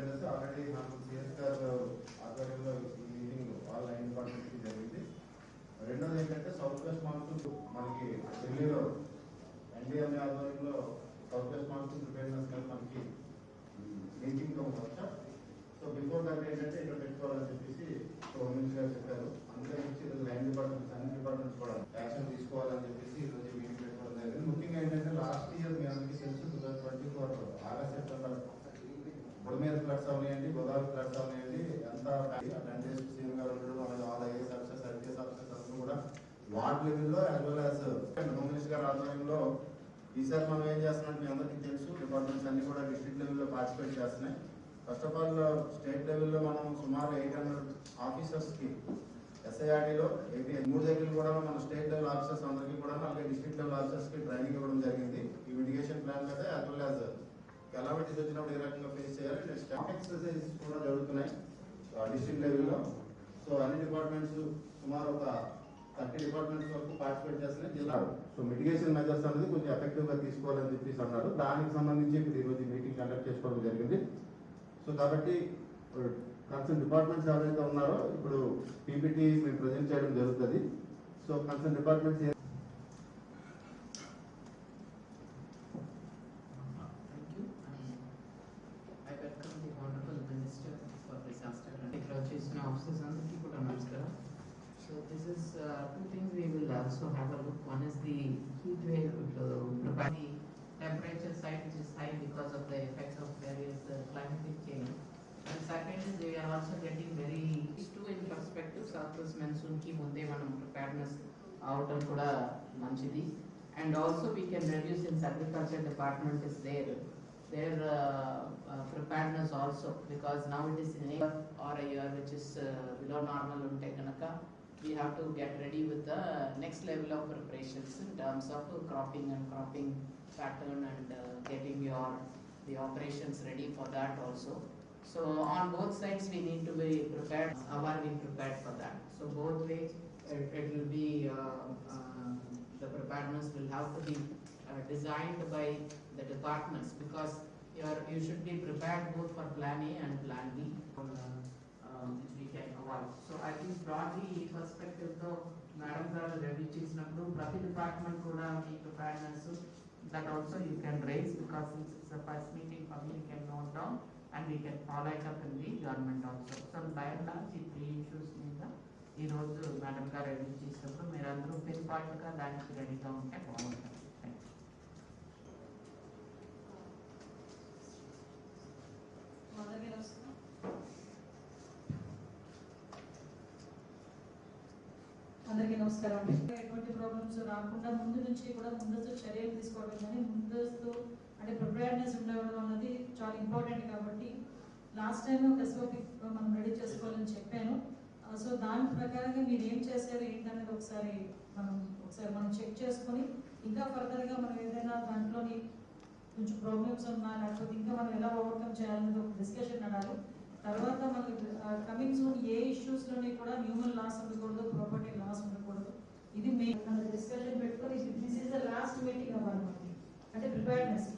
Preparedness already నాకు CS గారు ఆధ్వర్యంలో ఈ మీటింగ్ వాళ్ళ లైన్ డిపార్ట్మెంట్కి జరిగింది. రెండోది ఏంటంటే సౌత్ వెస్ట్ మాన్సూన్ మనకి ఢిల్లీలో ఎన్డీఎంఏ ఆధ్వర్యంలో సౌత్ వెస్ట్ మాన్సూన్ ప్రిపేర్నెస్ మీద మనకి మీటింగ్ వచ్చా. సో బిఫోర్ దాట్ ఏంటంటే ఇక్కడ పెట్టుకోవాలని చెప్పేసి హోమ్ మినిస్టర్ గారు చెప్పారు. అందుకని ఈరోజు లైన్ డిపార్ట్మెంట్స్ అన్ని డిపార్ట్మెంట్స్ కూడా యాక్షన్ తీసుకోవాలని చెప్పేసి ఈరోజు మీటింగ్ పెట్టుకోవడం జరిగింది. ముఖ్యంగా ఏంటంటే లాస్ట్ ఇయర్ మీ అందరికీ తెలుసు టూ థౌసండ్ ట్వంటీ ఫోర్ మీద ఫ్లడ్స్ అవనాయండి గోదావరి ఫ్లడ్స్ అవనాయండి ఎంత టెన్ సీఎం గారు ఉండడం అలాగే all IAS officers IPS officers అందరూ కూడా వార్డ్ లెవెల్లో as well as home minister గారి ఆధ్వర్యంలో ఈసారి మనం ఏం చేస్తున్నాం మీ అందరికీ తెలుసు డిపార్ట్మెంట్స్ అన్ని కూడా డిస్ట్రిక్ట్ లెవెల్లో పార్టిసిపేట్ చేస్తున్నాయి. ఫస్ట్ ఆఫ్ ఆల్ స్టేట్ లెవెల్లో మనం సుమారు ఎయిట్ హండ్రెడ్ ఆఫీసర్స్కి ఎస్ఐఆర్డీలో ఏపీ మూడు దగ్గర కూడా మన స్టేట్ లెవెల్ ఆఫీసర్స్ అందరికీ కూడా అలాగే డిస్ట్రిక్ట్ లెవెల్ ఆఫీసర్స్కి ట్రైనింగ్ ఇవ్వడం జరిగింది. ఈ మిటిగేషన్ ప్లాన్ కదా యాజ్ వెల్ యాజ్ కెలామిటీస్ వచ్చినప్పుడు ఏ రకంగా ఫేస్ చేయాలి నెక్స్ట్ ఎక్సర్సైజ్ కూడా జరుగుతున్నాయి డిస్ట్రిక్ట్ లెవెల్లో సో అన్ని డిపార్ట్మెంట్స్ సుమారు ఒక థర్టీ డిపార్ట్మెంట్స్ వరకు పార్టిసిపేట్ చేస్తున్నాయి. జిల్లా సో మిటిగేషన్ మెజర్స్ అనేది కొంచెం ఎఫెక్టివ్గా తీసుకోవాలని చెప్పేసి అన్నారు. దానికి సంబంధించి ఇప్పుడు ఈరోజు మీటింగ్ కండక్ట్ చేసుకోవడం జరిగింది. సో కాబట్టి కన్సర్న్ డిపార్ట్మెంట్స్ ఎవరైతే ఉన్నారో ఇప్పుడు పీపీటీ మేము ప్రజెంట్ చేయడం జరుగుతుంది. So concern departments temperature side which is high because of the effects of various uh, climatic change. And second is we are also getting very, these two in perspective, southwest monsoon కి ముందే మనం preparedness అవటం కూడా మంచిది. And also we can reduce since agriculture department is there, their uh, uh, preparedness also, because now it is in a year or a year which is uh, below normal unte kanaka, we have to get ready with the next level of preparations in terms of cropping and cropping pattern and uh, getting your, the operations ready for that also. So on both sides, we need to be prepared, how are we prepared for that? So both ways, it, it will be, uh, uh, the preparedness will have to be uh, designed by the departments because you are, you should be prepared both for plan A and plan B. uh, um, which we can avoid. So I think broadly ఈ perspective తో madam గారు ready చేసినప్పుడు ప్రతి department కూడా మీ preparedness that also you can raise because since it's a first meeting public can note down and we can follow it up in the government also. So by and large ఈ three issues మీద ఈ రోజు madam గారు ready చేసినప్పుడు మీరందరూ pin పాయింట్గా దానికి రెడీగా ఉంటే బాగుంటుంది Thank you. అందరికీ నమస్కారం అందరికీ నమస్కారం. అండి ఎటువంటి ప్రాబ్లమ్స్ రాకుండా ముందు నుంచి కూడా ముందస్తు చర్యలు తీసుకోవడం కానీ ముందస్తు అంటే ప్రిపేర్నెస్ ఉండడం అన్నది చాలా ఇంపార్టెంట్ కాబట్టి లాస్ట్ టైం ఒక ఎస్ఓపి మనం రెడీ చేసుకోవాలని చెప్పాను. Uh, సో దాని ప్రకారంగా మీరు ఏం చేశారు ఏంటనేది ఒకసారి మనం ఒకసారి మనం చెక్ చేసుకొని ఇంకా ఫర్దర్గా మనం ఏదైనా దాంట్లోని కొంచెం ప్రాబ్లమ్స్ ఉన్నా లేకపోతే ఇంకా మనం ఎలా ఓవర్కమ్ చేయాలనేది ఒక డిస్కషన్ అడాలి. తర్వాత మనకి uh, కమింగ్ సూన్ ఏ ఇష్యూస్లోని కూడా హ్యూమన్ లాస్ ఉండకూడదు ప్రాపర్టీ లాస్ ఉండకూడదు. ఇది మెయిన్ డిస్కషన్ పెట్టుకొని this is the last meeting అవ్వాలి అంటే ప్రిపేర్నెస్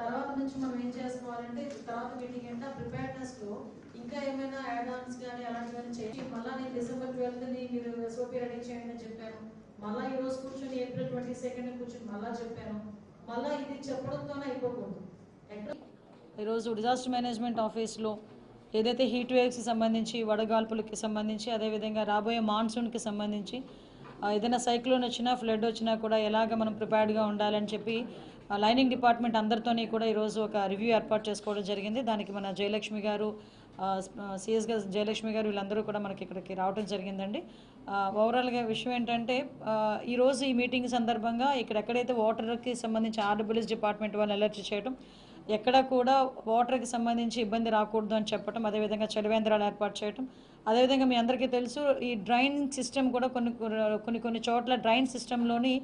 తర్వాత నుంచి మనం ఏం చేసుకోవాలంటే తర్వాత మీటింగ్ ఏంటంటే ప్రిపేర్నెస్లో ఇంకా ఏమైనా యాడ్ కానీ అలాంటివన్నీ చేసి మళ్ళీ నేను డిసెంబర్ ట్వెల్త్ని మీరు ఎస్ఓపి రెడీ చేయండి అని చెప్పాను. మళ్ళీ ఈ రోజు కూర్చొని ఏప్రిల్ ట్వంటీ సెకండ్ కూర్చొని మళ్ళీ చెప్పాను. మళ్ళీ ఇది చెప్పడంతోనే అయిపోకూడదు. ఈరోజు డిజాస్టర్ మేనేజ్మెంట్ ఆఫీస్లో ఏదైతే హీట్ వేవ్స్కి సంబంధించి వడగాల్పులకి సంబంధించి అదేవిధంగా రాబోయే మాన్సూన్కి సంబంధించి ఏదైనా సైక్లోన్ వచ్చినా ఫ్లడ్ వచ్చినా కూడా ఎలాగ మనం ప్రిపేర్డ్గా ఉండాలని చెప్పి లైనింగ్ డిపార్ట్మెంట్ అందరితోని కూడా ఈరోజు ఒక రివ్యూ ఏర్పాటు చేసుకోవడం జరిగింది. దానికి మన జయలక్ష్మి గారు సిఎస్ గారు జయలక్ష్మి గారు వీళ్ళందరూ కూడా మనకి ఇక్కడికి రావడం జరిగిందండి. ఓవరాల్గా విషయం ఏంటంటే ఈరోజు ఈ మీటింగ్ సందర్భంగా ఇక్కడ ఎక్కడైతే వాటర్కి సంబంధించి ఆర్డబ్ల్యూఎస్ డిపార్ట్మెంట్ వాళ్ళు అలర్ట్ చేయడం ఎక్కడ కూడా వాటర్కి సంబంధించి ఇబ్బంది రాకూడదు అని చెప్పడం అదేవిధంగా చలివేంద్రాలు ఏర్పాటు చేయడం అదేవిధంగా మీ అందరికీ తెలుసు ఈ డ్రైన్ సిస్టమ్ కూడా కొన్ని కొన్ని కొన్ని చోట్ల డ్రైన్ సిస్టంలోని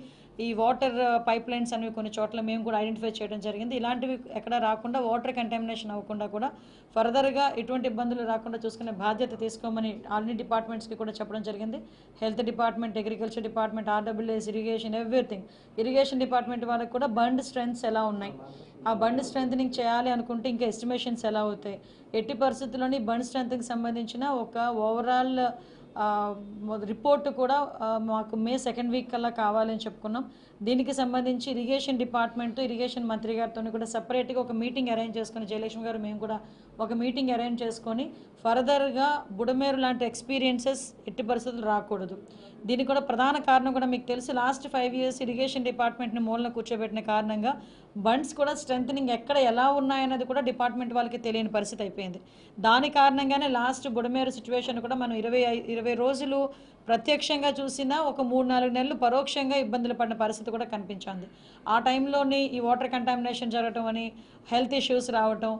ఈ వాటర్ పైప్ లైన్స్ అనేవి కొన్ని చోట్ల మేము కూడా ఐడెంటిఫై చేయడం జరిగింది. ఇలాంటివి ఎక్కడ రాకుండా వాటర్ కంటామినేషన్ అవ్వకుండా కూడా ఫర్దర్గా ఎటువంటి ఇబ్బందులు రాకుండా చూసుకునే బాధ్యత తీసుకోమని అన్ని డిపార్ట్మెంట్స్కి కూడా చెప్పడం జరిగింది. Health department agriculture department RWS irrigation everything. Irrigation department వాళ్ళకి కూడా బండ్ స్ట్రెంగ్స్ ఎలా ఉన్నాయి? ఆ బండ్ స్ట్రెంథనింగ్ చేయాలి అనుకుంటే ఇంకా ఎస్టిమేషన్స్ ఎలా అవుతాయి? ఎట్టి పరిస్థితుల్లోని బండ్ స్ట్రెంత్కి సంబంధించిన ఒక ఓవరాల్ రిపోర్ట్ కూడా మాకు మే సెకండ్ వీక్ కల్లా కావాలని చెప్పుకున్నాం. దీనికి సంబంధించి ఇరిగేషన్ డిపార్ట్మెంట్ ఇరిగేషన్ మంత్రి గారితో కూడా సపరేట్గా ఒక మీటింగ్ అరేంజ్ చేసుకుని జయలక్ష్మి గారు మేము కూడా ఒక మీటింగ్ అరేంజ్ చేసుకొని ఫర్దర్గా బుడమేరు లాంటి ఎక్స్పీరియన్సెస్ ఎట్టి పరిస్థితులు రాకూడదు. దీనికి కూడా ప్రధాన కారణం కూడా మీకు తెలుసు లాస్ట్ ఫైవ్ ఇయర్స్ ఇరిగేషన్ డిపార్ట్మెంట్ని మూలన కూర్చోబెట్టిన కారణంగా బండ్స్ కూడా స్ట్రెంథనింగ్ ఎక్కడ ఎలా ఉన్నాయన్నది కూడా డిపార్ట్మెంట్ వాళ్ళకి తెలియని పరిస్థితి అయిపోయింది. దాని కారణంగానే లాస్ట్ బుడమేరు సిచ్యువేషన్ కూడా మనం ఇరవై ఇరవై రోజులు ప్రత్యక్షంగా చూసినా ఒక మూడు నాలుగు నెలలు పరోక్షంగా ఇబ్బందులు పడిన పరిస్థితి కూడా కనిపించింది. ఆ టైంలోని ఈ వాటర్ కంటామినేషన్ జరగటం అని హెల్త్ ఇష్యూస్ రావటం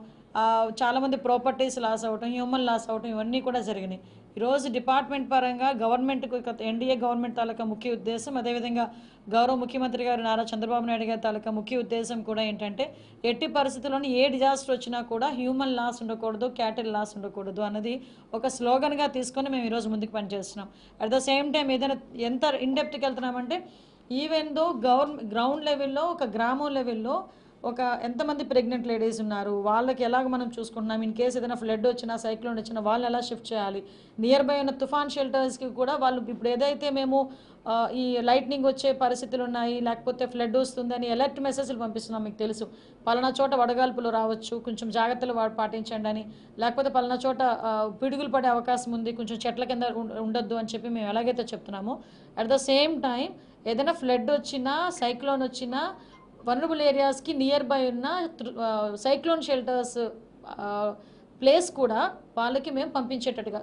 చాలామంది ప్రాపర్టీస్ లాస్ అవ్వటం హ్యూమన్ లాస్ అవ్వటం ఇవన్నీ కూడా జరిగినాయి. ఈరోజు డిపార్ట్మెంట్ పరంగా గవర్నమెంట్కు ఎన్డీఏ గవర్నమెంట్ తాలూకా ముఖ్య ఉద్దేశం అదేవిధంగా గౌరవ ముఖ్యమంత్రి గారు నారా చంద్రబాబు నాయుడు గారి తాలూకా ముఖ్య ఉద్దేశం కూడా ఏంటంటే ఎట్టి పరిస్థితుల్లోనూ ఏ డిజాస్టర్ వచ్చినా కూడా హ్యూమన్ లాస్ ఉండకూడదు క్యాటిల్ లాస్ ఉండకూడదు అన్నది ఒక స్లోగన్గా తీసుకొని మేము ఈరోజు ముందుకు పనిచేస్తున్నాం. అట్ ద సేమ్ టైం ఏదైనా ఎంత ఇన్డెప్త్కి వెళ్తున్నామంటే ఈవెన్ దో గవర్నమెంట్ గ్రౌండ్ లెవెల్లో ఒక గ్రామం లెవెల్లో ఒక ఎంతమంది ప్రెగ్నెంట్ లేడీస్ ఉన్నారు వాళ్ళకి ఎలాగ మనం చూసుకుంటున్నాం? ఇన్ కేసు ఏదైనా ఫ్లడ్ వచ్చినా సైక్లోన్ వచ్చినా వాళ్ళని ఎలా షిఫ్ట్ చేయాలి? నియర్ బై ఉన్న తుఫాన్ షెల్టర్స్కి కూడా వాళ్ళు ఇప్పుడు ఏదైతే మేము ఈ లైట్నింగ్ వచ్చే పరిస్థితులు ఉన్నాయి లేకపోతే ఫ్లడ్ వస్తుందని అలర్ట్ మెసేజ్లు పంపిస్తున్నాం మీకు తెలుసు. పలానా చోట వడగాల్పులు రావచ్చు కొంచెం జాగ్రత్తలు పాటించండి అని. లేకపోతే పలానా చోట పిడుగులు పడే అవకాశం ఉంది కొంచెం చెట్ల కింద ఉండొద్దు అని చెప్పి మేము ఎలాగైతే చెప్తున్నామో అట్ ద సేమ్ టైం ఏదైనా ఫ్లడ్ వచ్చినా సైక్లోన్ వచ్చినా వనరబుల్ ఏరియాస్కి నియర్ బై ఉన్న సైక్లోన్ షెల్టర్స్ ప్లేస్ కూడా వాళ్ళకి మేము పంపించేటట్టుగా.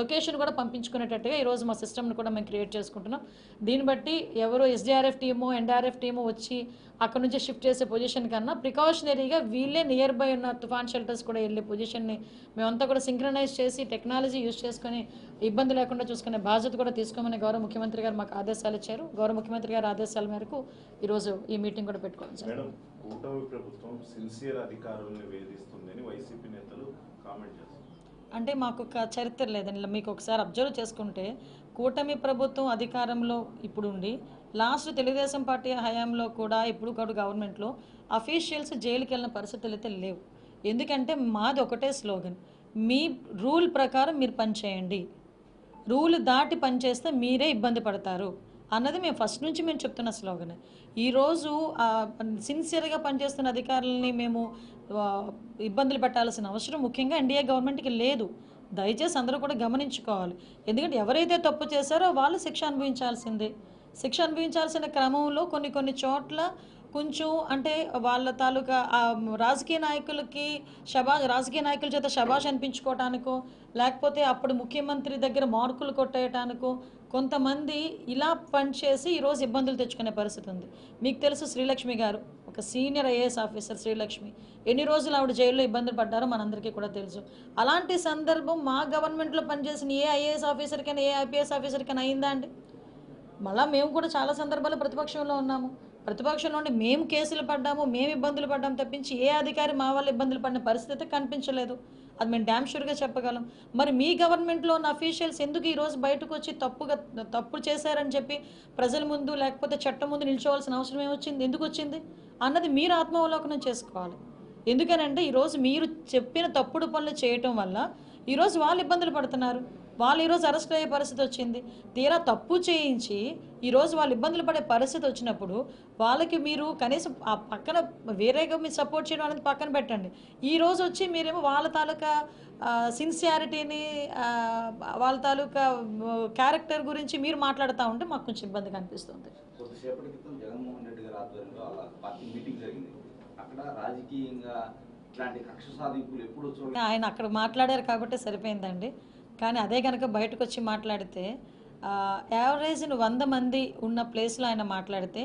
లొకేషన్ కూడా పంపించుకునేటట్టుగా ఈరోజు మా సిస్టమ్ని కూడా మేము క్రియేట్ చేసుకుంటున్నాం. దీన్ని బట్టి ఎవరు ఎస్డిఆర్ఎఫ్ టీము ఎన్డీఆర్ఎఫ్ టీము వచ్చి అక్కడ నుంచి షిఫ్ట్ చేసే పొజిషన్ కన్నా ప్రికాషనరీగా వీళ్ళే నియర్ బై ఉన్న తుఫాన్ షెల్టర్స్ కూడా వెళ్ళే పొజిషన్ని మేమంతా కూడా సింక్రనైజ్ చేసి టెక్నాలజీ యూజ్ చేసుకొని ఇబ్బంది లేకుండా చూసుకునే బాధ్యత కూడా తీసుకోమని గౌరవ ముఖ్యమంత్రి గారు మాకు ఆదేశాలు ఇచ్చారు. గౌరవ ముఖ్యమంత్రి గారి ఆదేశాల మేరకు ఈరోజు ఈ మీటింగ్ కూడా పెట్టుకోండి సార్. కూటమి ప్రభుత్వం సిన్సియర్ అధికారులను వేధిస్తుందని వైసీపీ నేతలు కామెంట్ చేస్తారు అంటే మాకు ఒక చరిత్ర లేదండి. మీకు ఒకసారి అబ్జర్వ్ చేసుకుంటే కూటమి ప్రభుత్వం అధికారంలో ఇప్పుడు ఉండి లాస్ట్ తెలుగుదేశం పార్టీ హయాంలో కూడా ఇప్పుడు కూడా గవర్నమెంట్లో అఫీషియల్స్ జైలుకి వెళ్ళిన పరిస్థితులు అయితే లేవు. ఎందుకంటే మాది ఒకటే స్లోగన్ మీ రూల్ ప్రకారం మీరు పనిచేయండి. రూల్ దాటి పనిచేస్తే మీరే ఇబ్బంది పడతారు. అన్నది మేము ఫస్ట్ నుంచి మేము చెప్తున్న స్లోగన్. ఈరోజు సిన్సియర్గా పనిచేస్తున్న అధికారులని మేము ఇబ్బందులు పెట్టాల్సిన అవసరం ముఖ్యంగా ఎన్డీఏ గవర్నమెంట్కి లేదు. దయచేసి అందరూ కూడా గమనించుకోవాలి. ఎందుకంటే ఎవరైతే తప్పు చేశారో వాళ్ళు శిక్ష అనుభవించాల్సిందే. శిక్ష అనుభవించాల్సిన క్రమంలో కొన్ని కొన్ని చోట్ల కొంచెం అంటే వాళ్ళ తాలూకా రాజకీయ నాయకులకి శభా రాజకీయ నాయకుల చేత శభాష్ అనిపించుకోవటానికో లేకపోతే అప్పుడు ముఖ్యమంత్రి దగ్గర మార్కులు కొట్టేయటానికో కొంతమంది ఇలా పనిచేసి ఈరోజు ఇబ్బందులు తెచ్చుకునే పరిస్థితి ఉంది. మీకు తెలుసు శ్రీలక్ష్మి గారు ఒక సీనియర్ ఐఏఎస్ ఆఫీసర్ శ్రీలక్ష్మి. ఎన్ని రోజులు ఆవిడ జైల్లో ఇబ్బందులు పడ్డారో మనందరికీ కూడా తెలుసు. అలాంటి సందర్భం మా గవర్నమెంట్లో పనిచేసిన ఏ ఐఏఎస్ ఆఫీసర్కైనా ఏ ఐపీఎస్ ఆఫీసర్కైనా అయిందా అండి? మళ్ళీ మేము కూడా చాలా సందర్భాల్లో ప్రతిపక్షంలో ఉన్నాము. ప్రతిపక్షంలో ఉండి మేము కేసులు పడ్డాము మేము ఇబ్బందులు పడ్డాము తప్పించి ఏ అధికారి మా వాళ్ళు ఇబ్బందులు పడిన పరిస్థితి కనిపించలేదు. అది మేము డ్యామ్ షూర్గా చెప్పగలం. మరి మీ గవర్నమెంట్లో ఉన్న అఫీషియల్స్ ఎందుకు ఈరోజు బయటకు వచ్చి తప్పుగా తప్పు చేశారని చెప్పి ప్రజల ముందు లేకపోతే చట్టం ముందు నిల్చోవాల్సిన అవసరం ఏమొచ్చింది? ఎందుకు వచ్చింది? అన్నది మీరు ఆత్మావలోకనం చేసుకోవాలి. ఎందుకనంటే ఈరోజు మీరు చెప్పిన తప్పుడు పనులు చేయటం వల్ల ఈరోజు వాళ్ళు ఇబ్బందులు పడుతున్నారు. వాళ్ళు ఈరోజు అరెస్ట్ అయ్యే పరిస్థితి వచ్చింది. తీరా తప్పు చేయించి ఈరోజు వాళ్ళు ఇబ్బందులు పడే పరిస్థితి వచ్చినప్పుడు వాళ్ళకి మీరు కనీసం ఆ పక్కన వేరేగా మీరు సపోర్ట్ చేయడం అనేది పక్కన పెట్టండి. ఈ రోజు వచ్చి మీరేమో వాళ్ళ తాలూకా సిన్సియారిటీని వాళ్ళ తాలూకా క్యారెక్టర్ గురించి మీరు మాట్లాడుతూ ఉంటే మాకు కొంచెం ఇబ్బందిగా అనిపిస్తుంది. కొద్దిసేపటి క్రితం జగన్మోహన్ రెడ్డి గారి ఆధ్వర్యంలో అలా పార్టీ మీటింగ్ జరిగింది. అక్కడ రాజకీయంగా ఇట్లాంటి కక్ష సాధింపులు ఎప్పుడు చూడ ఆయన అక్కడ మాట్లాడారు కాబట్టి సరిపోయిందండి. కానీ అదే కనుక బయటకు వచ్చి మాట్లాడితే యావరేజ్ వంద మంది ఉన్న ప్లేస్లో ఆయన మాట్లాడితే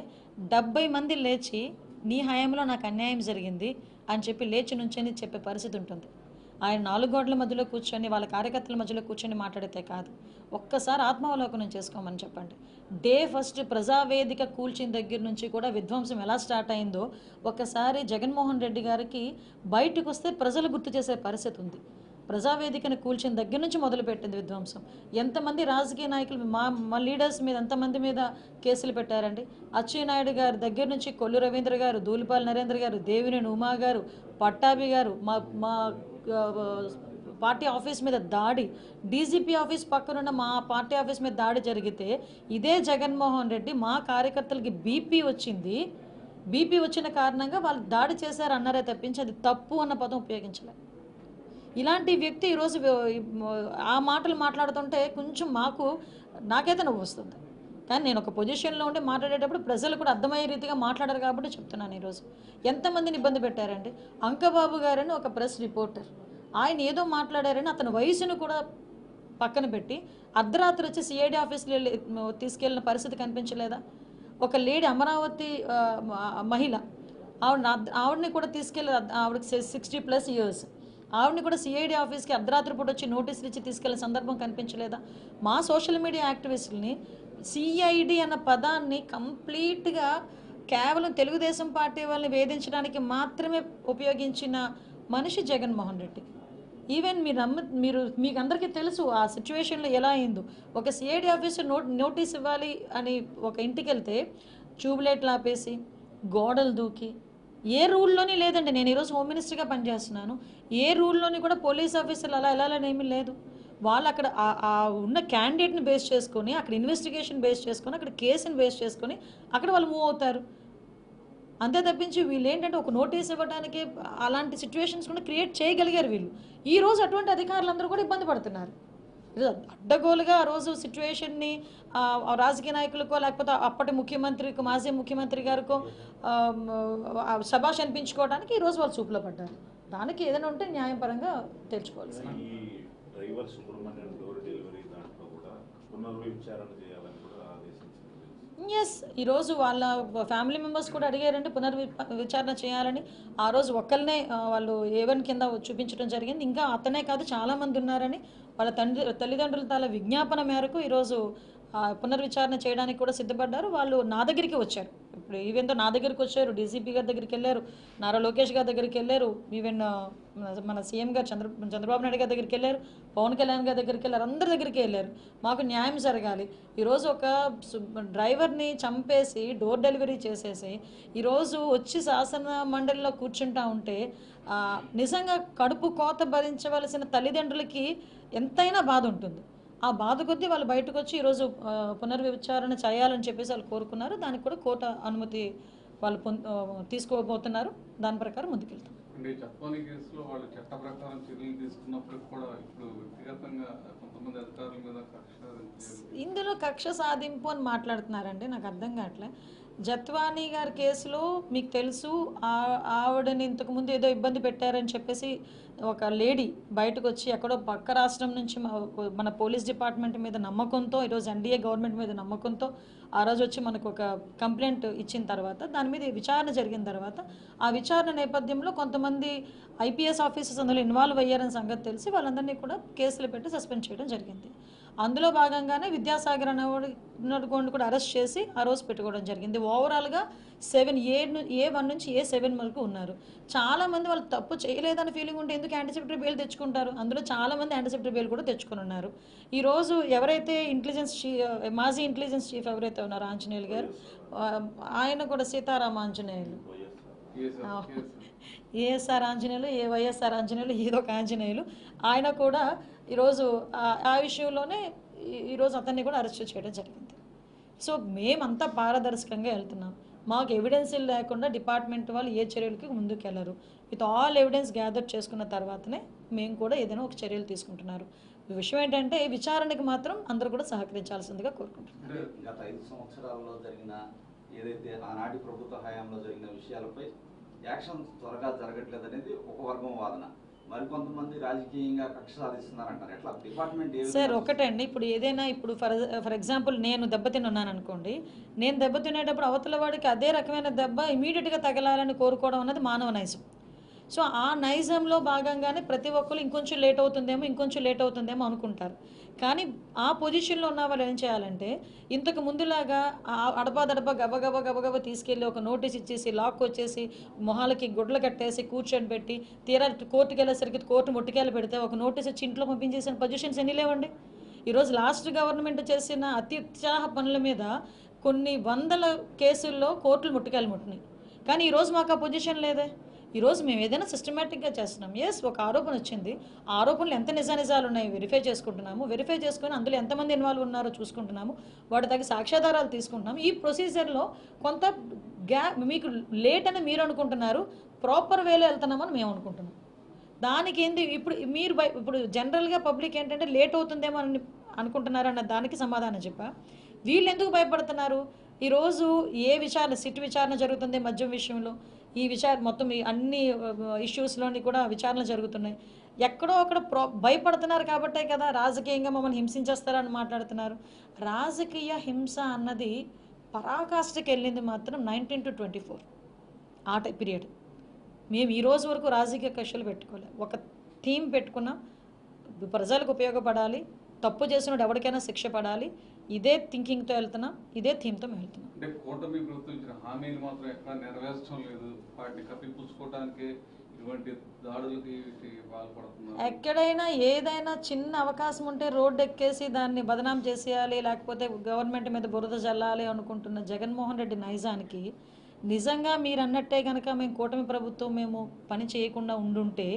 డెబ్బై మంది లేచి నీ హయాంలో నాకు అన్యాయం జరిగింది అని చెప్పి లేచి నుంచని చెప్పే పరిస్థితి ఉంటుంది. ఆయన నాలుగు గోడల మధ్యలో కూర్చొని వాళ్ళ కార్యకర్తల మధ్యలో కూర్చొని మాట్లాడితే కాదు. ఒక్కసారి ఆత్మావలోకనం చేసుకోమని చెప్పండి. డే ఫస్ట్ ప్రజావేదిక కూల్చిన దగ్గర నుంచి కూడా విధ్వంసం ఎలా స్టార్ట్ అయిందో ఒక్కసారి జగన్మోహన్ రెడ్డి గారికి బయటకు వస్తే ప్రజలు గుర్తు చేసే పరిస్థితి ఉంది. ప్రజావేదికను కూల్చిన దగ్గర నుంచి మొదలుపెట్టింది విధ్వంసం. ఎంతమంది రాజకీయ నాయకులు మా మా లీడర్స్ మీద ఎంతమంది మీద కేసులు పెట్టారండి? అచ్చెన్నాయుడు గారి దగ్గర నుంచి కొల్లు రవీంద్ర గారు దూలిపాల్ నరేంద్ర గారు దేవినేని ఉమా గారు పట్టాభి గారు మా మా పార్టీ ఆఫీస్ మీద దాడి డీజీపీ ఆఫీస్ పక్కనున్న మా పార్టీ ఆఫీస్ మీద దాడి జరిగితే ఇదే జగన్మోహన్ రెడ్డి మా కార్యకర్తలకి బీపీ వచ్చింది. బీపీ వచ్చిన కారణంగా వాళ్ళు దాడి చేశారు అన్నారే తప్పించి అది తప్పు అన్న పదం ఉపయోగించలేదు ఇలాంటి వ్యక్తి ఈరోజు ఆ మాటలు మాట్లాడుతుంటే కొంచెం మాకు నాకైతే నవ్వు వస్తుంది. కానీ నేను ఒక పొజిషన్లో ఉండి మాట్లాడేటప్పుడు ప్రజలు కూడా అర్థమయ్యే రీతిగా మాట్లాడారు కాబట్టి చెప్తున్నాను ఈరోజు. ఎంతమందిని ఇబ్బంది పెట్టారండి? అంకబాబు గారని ఒక ప్రెస్ రిపోర్టర్. ఆయన ఏదో మాట్లాడారని అతని వయసును కూడా పక్కన పెట్టి అర్ధరాత్రి వచ్చి సిఐడి ఆఫీస్లో వెళ్ళి, తీసుకెళ్ళిన పరిస్థితి కనిపించలేదా? ఒక లేడీ అమరావతి మహిళ. ఆవిడ ఆవిడని కూడా తీసుకెళ్ళి ఆవిడకి సిక్స్టీ ప్లస్ ఇయర్స్ ఆవిడని కూడా సిఐడి ఆఫీస్కి అర్ధరాత్రి పూట వచ్చి నోటీసులు ఇచ్చి తీసుకెళ్ళే సందర్భం కనిపించలేదా? మా సోషల్ మీడియా యాక్టివిస్టుల్ని సిఐడి అన్న పదాన్ని కంప్లీట్గా కేవలం తెలుగుదేశం పార్టీ వాళ్ళని వేధించడానికి మాత్రమే ఉపయోగించిన మనిషి జగన్మోహన్ రెడ్డి. ఈవెన్ మీరు నమ్మ మీరు మీకు అందరికీ తెలుసు ఆ సిచ్యువేషన్లో ఎలా అయిందో. ఒక సిఐడి ఆఫీసర్ నోట్ నోటీస్ ఇవ్వాలి అని ఒక ఇంటికి వెళ్తే ట్యూబ్లైట్లు ఆపేసి గోడలు దూకి ఏ రూల్లోని లేదండి. నేను ఈరోజు హోమ్ మినిస్టర్గా పనిచేస్తున్నాను. ఏ రూల్లోని కూడా పోలీస్ ఆఫీసర్లు అలా వెళ్ళాలని ఏమీ లేదు. వాళ్ళు అక్కడ ఉన్న క్యాండిడేట్ని బేస్ చేసుకొని అక్కడ ఇన్వెస్టిగేషన్ బేస్ చేసుకొని అక్కడ కేసుని బేస్ చేసుకొని అక్కడ వాళ్ళు మూవ్ అవుతారు. అంతే తప్పించి వీళ్ళు ఏంటంటే ఒక నోటీస్ ఇవ్వడానికి అలాంటి సిచ్యువేషన్స్ కూడా క్రియేట్ చేయగలిగారు వీళ్ళు. ఈ రోజు అటువంటి అధికారులందరూ కూడా ఇబ్బంది పడుతున్నారు. అడ్డగోలుగా ఆ రోజు సిచ్యువేషన్ని రాజకీయ నాయకులకో లేకపోతే అప్పటి ముఖ్యమంత్రికి మాజీ ముఖ్యమంత్రి గారికో ఆ, శభాష్ అనిపించుకోవడానికి ఈరోజు వాళ్ళు చూపులో పడ్డారు. దానికి ఏదైనా ఉంటే న్యాయపరంగా తెచ్చుకోవాలి డ్రైవర్ సుబ్రహ్మణ్యం డోర్ డెలివరీ దాంట్లో కూడా పునర్విచారణ ఎస్ ఈరోజు వాళ్ళ ఫ్యామిలీ మెంబర్స్ కూడా అడిగారండి పునర్వి విచారణ చేయాలని. ఆ రోజు ఒక్కరినే వాళ్ళు ఏవన్ కింద చూపించడం జరిగింది. ఇంకా అతనే కాదు చాలామంది ఉన్నారని. వాళ్ళ తండ్రి తల్లిదండ్రుల తాల విజ్ఞాపన మేరకు ఈరోజు పునర్విచారణ చేయడానికి కూడా సిద్ధపడ్డారు. వాళ్ళు నా దగ్గరికి వచ్చారు. ఇప్పుడు ఈవెంతో నా దగ్గరికి వచ్చారు డీసీపీ గారి దగ్గరికి వెళ్ళారు నారా లోకేష్ గారి దగ్గరికి వెళ్ళారు ఈవెన్ మన- సీఎం గారు చంద్ర చంద్రబాబు నాయుడు గారి దగ్గరికి వెళ్ళారు పవన్ కళ్యాణ్ గారి దగ్గరికి వెళ్ళారు అందరి దగ్గరికి వెళ్ళారు. మాకు న్యాయం జరగాలి. ఈరోజు ఒక సు- డ్రైవర్ని చంపేసి డోర్ డెలివరీ చేసేసి ఈరోజు వచ్చి శాసన మండలిలో కూర్చుంటా ఉంటే నిజంగా కడుపు కోత భరించవలసిన తల్లిదండ్రులకి ఎంతైనా బాధ ఉంటుంది. ఆ బాధ కొద్దీ వాళ్ళు బయటకు వచ్చి ఈరోజు పునర్విచారణ చేయాలని చెప్పేసి వాళ్ళు కోరుకున్నారు. దానికి కూడా కోర్టు అనుమతి వాళ్ళు తీసుకోబోతున్నారు. దాని ప్రకారం ముందుకెళ్తాం. అంటే ఈ చట్టాని కేసులో వాళ్ళు చట్ట ప్రకారం చర్యలు తీసుకున్నప్పటికి కూడా ఇప్పుడు వ్యక్తిగతంగా కొంతమంది అధికారుల మీద కక్ష సాధించారు. ఇందులో కక్ష సాధింపు అని మాట్లాడుతున్నారండి. నాకు అర్థం కావట్లే. జత్వానీ గారి కేసులో మీకు తెలుసు ఆ- ఆవిడని ఇంతకుముందు ఏదో ఇబ్బంది పెట్టారని చెప్పేసి ఒక లేడీ బయటకు వచ్చి ఎక్కడో పక్క రాష్ట్రం నుంచి మన పోలీస్ డిపార్ట్మెంట్ మీద నమ్మకంతో ఈరోజు ఎన్డీఏ గవర్నమెంట్ మీద నమ్మకంతో ఆ రోజు వచ్చి మనకు ఒక కంప్లైంట్ ఇచ్చిన తర్వాత దాని మీద విచారణ జరిగిన తర్వాత ఆ విచారణ నేపథ్యంలో కొంతమంది ఐపీఎస్ ఆఫీసర్స్ అందులో ఇన్వాల్వ్ అయ్యారని సంగతి తెలిసి వాళ్ళందరినీ కూడా కేసులు పెట్టి సస్పెండ్ చేయడం జరిగింది. అందులో భాగంగానే విద్యాసాగర్ అనేవాడు కూడా అరెస్ట్ చేసి ఆ రోజు పెట్టుకోవడం జరిగింది. ఓవరాల్గా సెవెన్ ఏ ఏ వన్ నుంచి ఏ సెవెన్ వరకు ఉన్నారు. చాలామంది వాళ్ళు తప్పు చేయలేదని ఫీలింగ్ ఉంటే ఎందుకు యాంటీసెప్టరీ బెయిల్ తెచ్చుకుంటారు? అందులో చాలామంది మంది బెయిల్ కూడా తెచ్చుకుని ఉన్నారు. ఈరోజు ఎవరైతే ఇంటెలిజెన్స్ చీఫ్ మాజీ ఇంటెలిజెన్స్ చీఫ్ ఎవరైతే ఉన్నారో ఆంజనేయులు గారు ఆయన కూడా సీతారామ ఆంజనేయులు ఏఎస్ఆర్ ఆంజనేయులు ఏ వైఎస్ఆర్ ఆంజనేయులు ఏదో ఒక ఆంజనేయులు ఆయన కూడా ఈరోజు ఆ- విషయంలోనే ఈరోజు అతన్ని కూడా అరెస్ట్ చేయడం జరిగింది. సో మేమంతా పారదర్శకంగా వెళ్తున్నాం. మాకు ఎవిడెన్స్ లేకుండా డిపార్ట్మెంట్ వాళ్ళు ఏ చర్యలకి ముందుకు వెళ్ళరు విత్ ఆల్ ఎవిడెన్స్ గ్యాదర్ చేసుకున్న తర్వాతనే మేము కూడా ఏదైనా ఒక చర్యలు తీసుకుంటున్నారు. విషయం ఏంటంటే విచారణకి మాత్రం అందరూ కూడా సహకరించాల్సిందిగా కోరుకుంటున్నాం. ఏదైతే ఆనాటి ప్రభుత్వ హయాంలో జరిగిన విషయాలపై యాక్షన్ త్వరగా జరగట్లేదు అనేది ఒక వర్గం వాదన. మరికొంతమంది రాజకీయంగా కక్ష సాధిస్తున్నారంటారు. ఎట్లా? డిపార్ట్మెంట్ సార్ ఒకటండి. ఇప్పుడు ఏదైనా ఇప్పుడు ఫర్ ఫర్ ఎగ్జాంపుల్ నేను దెబ్బతిన్నాను అనుకోండి నేను దెబ్బతినేటప్పుడు అవతల వాడికి అదే రకమైన దెబ్బ ఇమీడియట్గా తగలాలని కోరుకోవడం అన్నది మానవ నైజం. సో ఆ నైజంలో భాగంగానే ప్రతి ఒక్కరు ఇంకొంచెం లేట్ అవుతుందేమో ఇంకొంచెం లేట్ అవుతుందేమో అనుకుంటారు. కానీ ఆ పొజిషన్లో ఉన్న వాళ్ళు ఏం చేయాలంటే ఇంతకు ముందులాగా అడపాదడప గబగబ గబగబ తీసుకెళ్ళి ఒక నోటీస్ ఇచ్చేసి లాక్ వచ్చేసి మొహాలకి గుడ్లు కట్టేసి కూర్చొని పెట్టి తీరా కోర్టుకి వెళ్ళేసరికి కోర్టు ముట్టుకెళ్ళి పెడితే ఒక నోటీస్ ఇచ్చి ఇంట్లో పంపించేసిన పొజిషన్స్ ఎన్ని లేవండి? ఈరోజు లాస్ట్ గవర్నమెంట్ చేసిన అత్యుత్సాహ పనుల మీద కొన్ని వందల కేసుల్లో కోర్టులు ముట్టుకెళ్ళి ముట్టినాయి. కానీ ఈరోజు మాకు ఆ పొజిషన్ లేదే. ఈరోజు మేము ఏదైనా సిస్టమేటిక్గా చేస్తున్నాం. ఎస్ ఒక ఆరోపణ వచ్చింది. ఆ ఆరోపణలు ఎంత నిజానిజాలు ఉన్నాయి వెరిఫై చేసుకుంటున్నాము. వెరిఫై చేసుకొని అందులో ఎంతమంది ఇన్వాల్వ్ ఉన్నారో చూసుకుంటున్నాము. వాటి తగ్గ సాక్ష్యాధారాలు తీసుకుంటున్నాము. ఈ ప్రొసీజర్లో కొంత గ్యా మీకు లేట్ అని మీరు అనుకుంటున్నారు. ప్రాపర్ వేలో వెళ్తున్నామని మేము అనుకుంటున్నాం. దానికి ఏంది? ఇప్పుడు మీరు బయ ఇప్పుడు జనరల్గా పబ్లిక్ ఏంటంటే లేట్ అవుతుందేమో అని అనుకుంటున్నారు అన్న దానికి సమాధానం చెప్పా. వీళ్ళు ఎందుకు భయపడుతున్నారు? ఈరోజు ఏ విచారణ సిట్ విచారణ జరుగుతుంది మద్యం విషయంలో? ఈ విచార మొత్తం ఈ అన్ని ఇష్యూస్లోని కూడా విచారణ జరుగుతున్నాయి. ఎక్కడో అక్కడ ప్రో భయపడుతున్నారు కాబట్టే కదా రాజకీయంగా మమ్మల్ని హింసించేస్తారని మాట్లాడుతున్నారు. రాజకీయ హింస అన్నది పరాకాష్ఠకి వెళ్ళింది మాత్రం నైన్టీన్ టు ట్వంటీ ఫోర్ ఆ టైం పీరియడ్. మేము ఈ రోజు వరకు రాజకీయ కక్షలు పెట్టుకోలే. ఒక థీమ్ పెట్టుకున్నాం. ప్రజలకు ఉపయోగపడాలి. తప్పు చేసినప్పుడు ఎవరికైనా శిక్ష పడాలి. ఇదే థింకింగ్తో వెళ్తున్నాం ఇదే థీమ్తో మేము వెళ్తున్నాం. అంటే కూటమి ప్రభుత్వం ఇచ్చిన హామీలు మాత్రం ఎక్కడ నెరవేర్చడం లేదు. వాటిని కప్పిపుచ్చుకోవడానికి ఇటువంటి దాడులకి వీటికి పాల్పడుతున్నారు ఎక్కడైనా ఏదైనా చిన్న అవకాశం ఉంటే రోడ్డు ఎక్కేసి దాన్ని బదనాం చేసేయాలి లేకపోతే గవర్నమెంట్ మీద బురద జల్లాలి అనుకుంటున్న జగన్మోహన్ రెడ్డి నైజానికి నిజంగా మీరు అన్నట్టే కనుక మేము కూటమి ప్రభుత్వం మేము పని చేయకుండా ఉండుంటే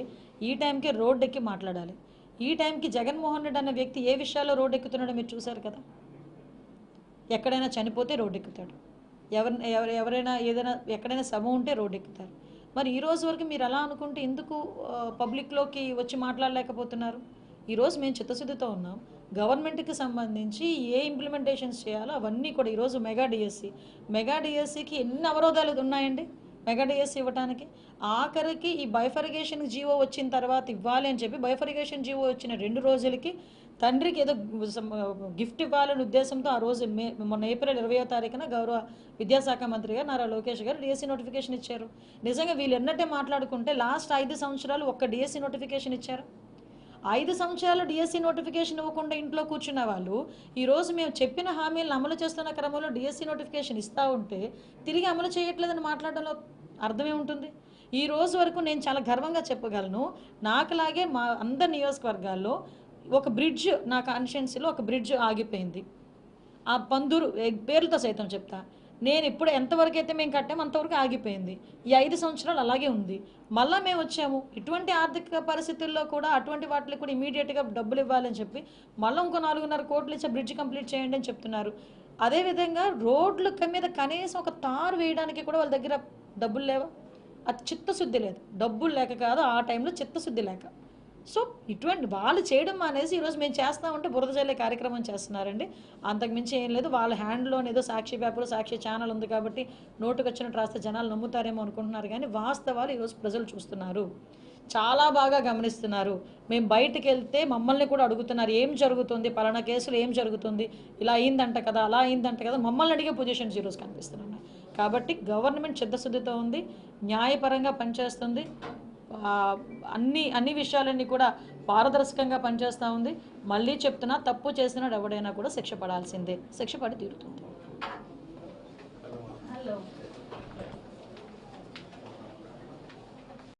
ఈ టైంకి రోడ్డు ఎక్కి మాట్లాడాలి. ఈ టైంకి జగన్మోహన్ రెడ్డి అనే వ్యక్తి ఏ విషయాల్లో రోడ్డు ఎక్కుతున్నాడో మీరు చూశారు కదా? ఎక్కడైనా చనిపోతే రోడ్డు ఎక్కుతాడు ఎవరి ఎవరు ఎవరైనా ఏదైనా ఎక్కడైనా సభ ఉంటే రోడ్డు ఎక్కుతారు మరి ఈ రోజు వరకు మీరు అలా అనుకుంటే ఎందుకు పబ్లిక్లోకి వచ్చి మాట్లాడలేకపోతున్నారు? ఈరోజు మేము చిత్తశుద్ధితో ఉన్నాం. గవర్నమెంట్కి సంబంధించి ఏ ఇంప్లిమెంటేషన్స్ చేయాలో అవన్నీ కూడా ఈరోజు మెగా డిఎస్సి మెగా డిఎస్సికి ఎన్ని అవరోధాలు ఉన్నాయండి? మెగా డిఎస్సి ఇవ్వడానికి ఆఖరికి ఈ బైఫరిగేషన్ జీవో వచ్చిన తర్వాత ఇవ్వాలి అని చెప్పి బైఫరిగేషన్ జీవో వచ్చిన రెండు రోజులకి తండ్రికి ఏదో గిఫ్ట్ ఇవ్వాలనే ఉద్దేశంతో ఆ రోజు మే మొన్న ఏప్రిల్ ఇరవయో తారీఖున గౌరవ విద్యాశాఖ మంత్రి గారు నారా లోకేష్ గారు డిఎస్సీ నోటిఫికేషన్ ఇచ్చారు. నిజంగా వీళ్ళు ఎన్నట్టే మాట్లాడుకుంటే లాస్ట్ ఐదు సంవత్సరాలు ఒక్క డిఎస్సీ నోటిఫికేషన్ ఇచ్చారు. ఐదు సంవత్సరాలు డిఎస్సీ నోటిఫికేషన్ ఇవ్వకుండా ఇంట్లో కూర్చున్న వాళ్ళు ఈరోజు మేము చెప్పిన హామీలను అమలు చేస్తున్న క్రమంలో డిఎస్సీ నోటిఫికేషన్ ఇస్తూ ఉంటే తిరిగి అమలు చేయట్లేదని మాట్లాడడంలో అర్థమే ఉంటుంది. ఈ రోజు వరకు నేను చాలా గర్వంగా చెప్పగలను. నాకులాగే మా అందరి నియోజకవర్గాల్లో ఒక బ్రిడ్జ్ నా కాన్షియన్సీలో ఒక బ్రిడ్జ్ ఆగిపోయింది. ఆ పందురు పేర్లతో సైతం చెప్తా. నేను ఇప్పుడు ఎంతవరకు అయితే మేము కట్టామో అంతవరకు ఆగిపోయింది. ఈ ఐదు సంవత్సరాలు అలాగే ఉంది. మళ్ళీ మేము వచ్చాము. ఇటువంటి ఆర్థిక పరిస్థితుల్లో కూడా అటువంటి వాటికి కూడా ఇమీడియట్గా డబ్బులు ఇవ్వాలని చెప్పి మళ్ళీ ఇంకో నాలుగున్నర కోట్లు ఇచ్చే బ్రిడ్జ్ కంప్లీట్ చేయండి అని చెప్తున్నారు. అదేవిధంగా రోడ్ల మీద కనీసం ఒక తారు వేయడానికి కూడా వాళ్ళ దగ్గర డబ్బులు లేవా? అది చిత్తశుద్ధి లేదు. డబ్బులు లేక కాదు ఆ టైంలో చిత్తశుద్ధి లేక. సో ఇటువంటి వాళ్ళు చేయడం అనేసి ఈరోజు మేము చేస్తా ఉంటే బురద జల్లే కార్యక్రమం చేస్తున్నారండి. అంతకుమించి ఏం లేదు. వాళ్ళ హ్యాండ్లో ఏదో సాక్షి పేపర్ సాక్షి ఛానల్ ఉంది కాబట్టి నోటుకు వచ్చినట్టు రాస్తే జనాలు నమ్ముతారేమో అనుకుంటున్నారు. కానీ వాస్తవాలు ఈరోజు ప్రజలు చూస్తున్నారు. చాలా బాగా గమనిస్తున్నారు. మేము బయటికి వెళ్తే మమ్మల్ని కూడా అడుగుతున్నారు. ఏం జరుగుతుంది? పలానా కేసులు ఏం జరుగుతుంది? ఇలా అయిందంట కదా అలా అయిందంట కదా మమ్మల్ని అడిగే పొజిషన్స్ ఈరోజు కనిపిస్తున్నాయి. కాబట్టి గవర్నమెంట్ చిత్తశుద్ధితో ఉంది. న్యాయపరంగా పనిచేస్తుంది. అన్ని అన్ని విషయాలన్నీ కూడా పారదర్శకంగా పనిచేస్తూ ఉంది. మళ్ళీ చెప్తున్నా తప్పు చేసినాడు ఎవడైనా కూడా శిక్ష పడాల్సిందే. శిక్ష పడి తీరుతుంది. హలో.